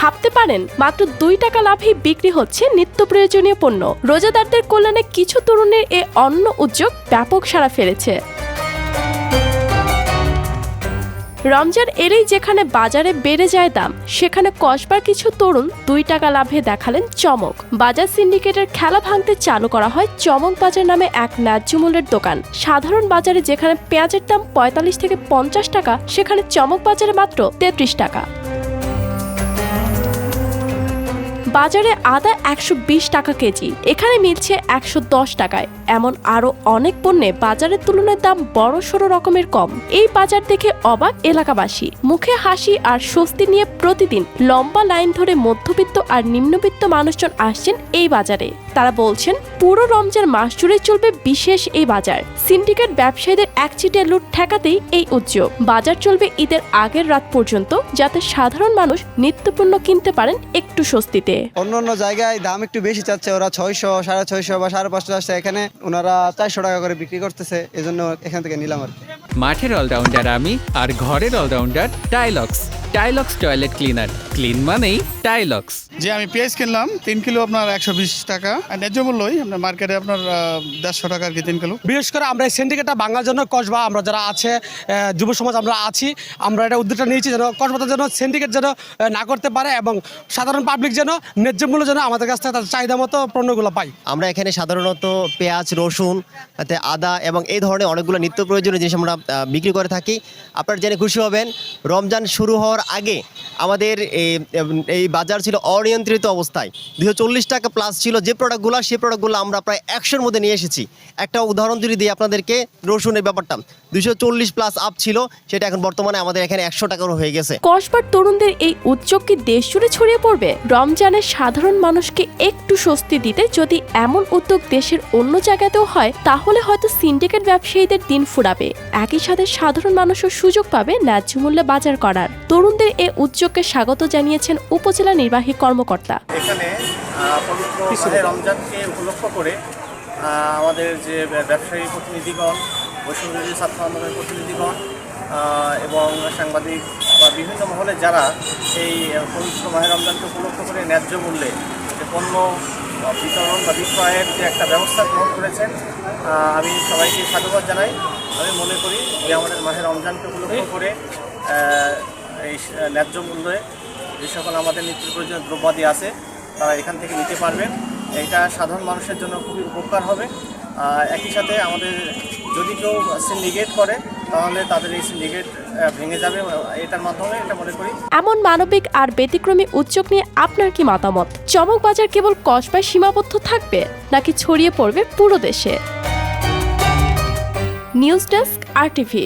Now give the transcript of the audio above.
ভাবতে পারেন, মাত্র দুই টাকা লাভেই বিক্রি হচ্ছে নিত্য প্রয়োজনীয় পণ্য। রোজাদারদের কল্যাণে কিছু তরুণের এ অন্য উদ্যোগ ব্যাপক সাড়া ফেলেছে। রমজান এলেই যেখানে বাজারে বেড়ে যায় দাম, সেখানে কসবার কিছু তরুণ দুই টাকা লাভে দেখালেন চমক। বাজার সিন্ডিকেটের খেলা ভাঙতে চালু করা হয় চমক বাজার নামে এক ন্যায্য মূল্যের দোকান। সাধারণ বাজারে যেখানে পেঁয়াজের দাম পঁয়তাল্লিশ থেকে পঞ্চাশ টাকা, সেখানে চমক বাজারে মাত্র তেত্রিশ টাকা। বাজারে আদা একশো বিশ টাকা কেজি, এখানে মিলছে একশো দশ টাকায়। এমন আরও অনেক পণ্যে বাজারের তুলনায় দাম বড় সড়ো রকমের কম। এই বাজার দেখে অবাক এলাকাবাসী। মুখে হাসি আর স্বস্তি নিয়ে প্রতিদিন লম্বা লাইন ধরে মধ্যবিত্ত আর নিম্নবিত্ত মানুষজন আসছেন এই বাজারে। তারা বলছেন, পুরো রমজান মাস জুড়ে চলবে বিশেষ এই বাজার। সিন্ডিকেট ব্যবসায়ীদের একচিটিয়া লুট ঠেকাতেই এই উদ্যোগ। বাজার চলবে ঈদের আগের রাত পর্যন্ত, যাতে সাধারণ মানুষ নিত্যপণ্য কিনতে পারেন একটু স্বস্তিতে। অন্য অন্য জায়গায় দাম একটু বেশি চাচ্ছে, ওরা ছয়শো, সাড়ে ছয়শো বা সাড়ে পাঁচশো আসছে। এখানে ওনারা চারশো টাকা করে বিক্রি করতেছে, এজন্য এখান থেকে নিলাম আর মাঠের অলরাউন্ডার আমি আর ঘরের allrounder Tylox Tylox toilet cleaner clean মানেই টাইলক্স যে আমি পেঁয়াজ কিনলাম। তিন কিলো আপনার একশো বিশ টাকা। আর ন্যায্য মূল্যই। আপনার মার্কেটে আপনার দেড়শো টাকা আর কি তিন কিলো। বিশেষ করে আমরা এই সিন্ডিকেটটা ভাঙার জন্য কসবা আমরা যারা আছে যুব সমাজ আমরা আছি আমরা এটা উদ্যোগটা নিয়েছি যেন কসবাতে যেন সিন্ডিকেট যেন না করতে পারে এবং সাধারণ পাবলিক যেন ন্যায্য মূল্য যেন আমাদের কাছ থেকে তাদের চাহিদা মতো পণ্যগুলো পাই আমরা এখানে সাধারণত পেঁয়াজ রসুন তাতে আদা এবং এই ধরনের অনেকগুলো নিত্য প্রয়োজনীয় জিনিস আমরা বিক্রি করে থাকি। আপনারা জেনে খুশি হবেন রমজান শুরু হওয়ার আগে আমাদের এই বাজার ছিল অনিয়ন্ত্রিত অবস্থায়। দুশো টাকা প্লাস ছিল যে প্রোডাক্টগুলো সেই প্রোডাক্টগুলো আমরা প্রায় একশোর মধ্যে নিয়ে এসেছি। একটা উদাহরণ যদি দিই আপনাদেরকে, রসুনের ব্যাপারটা। দুশো প্লাস আপ ছিল, সেটা এখন বর্তমানে আমাদের এখানে একশো টাকারও হয়ে গেছে। কসবার তরুণদের এই উদ্যোগ কি দেশ জুড়ে ছড়িয়ে পড়বে? রমজানের সাধারণ মানুষকে একটু স্বস্তি দিতে যদি এমন উদ্যোগ দেশের অন্য জায়গাতেও হয়, তাহলে হয়তো সিন্ডিকেট ব্যবসায়ীদের দিন ফুরাবে। একই সাথে সাধারণ মানুষও সুযোগ পাবে ন্যায্য মূল্যে বাজার করার। তরুণদের এই উদ্যোগকে স্বাগত জানিয়েছেন উপজেলা নির্বাহী কর্মকর্তা। এখানে পবিত্র রমজানকে উপলক্ষ করে আমাদের যে ব্যবসায়ী প্রতিনিধিগণ বৈষ্ণবী ছাত্র আন্দোলনের প্রতিনিধিগণ এবং সাংবাদিক বা বিভিন্ন মহলে যারা এই পবিত্র মাহে রমজানকে উপলক্ষ করে ন্যায্য মূল্যে যে পণ্য বিতরণ বা বিক্রয়ের যে একটা ব্যবস্থা গ্রহণ করেছেন আমি সবাইকে সাধুবাদ জানাই। আমি মনে করি যে আমাদের মাহে রমজানকে উপলক্ষ করে এই ন্যায্য মূল্যে যে সকল আমাদের নিত্য প্রয়োজনীয় দ্রব্যাদি আছে, তারা এখান থেকে নিতে পারবেন। এটা সাধারণ মানুষের জন্য খুবই উপকার হবে। একই সাথে আমাদের যদি কেউ সিন্ডিকেট করে, তাহলে তাদের এই সিন্ডিকেট ভেঙে যাবে। এটার মাধ্যমে এটা মনে করি এমন মানবিক আর ব্যতিক্রমী উদ্যোগ নিয়ে আপনার কি মতামত? চমক বাজার কেবল কসবায় সীমাবদ্ধ থাকবে, নাকি ছড়িয়ে পড়বে পুরো দেশে? নিউজ ডেস্ক আর টিভি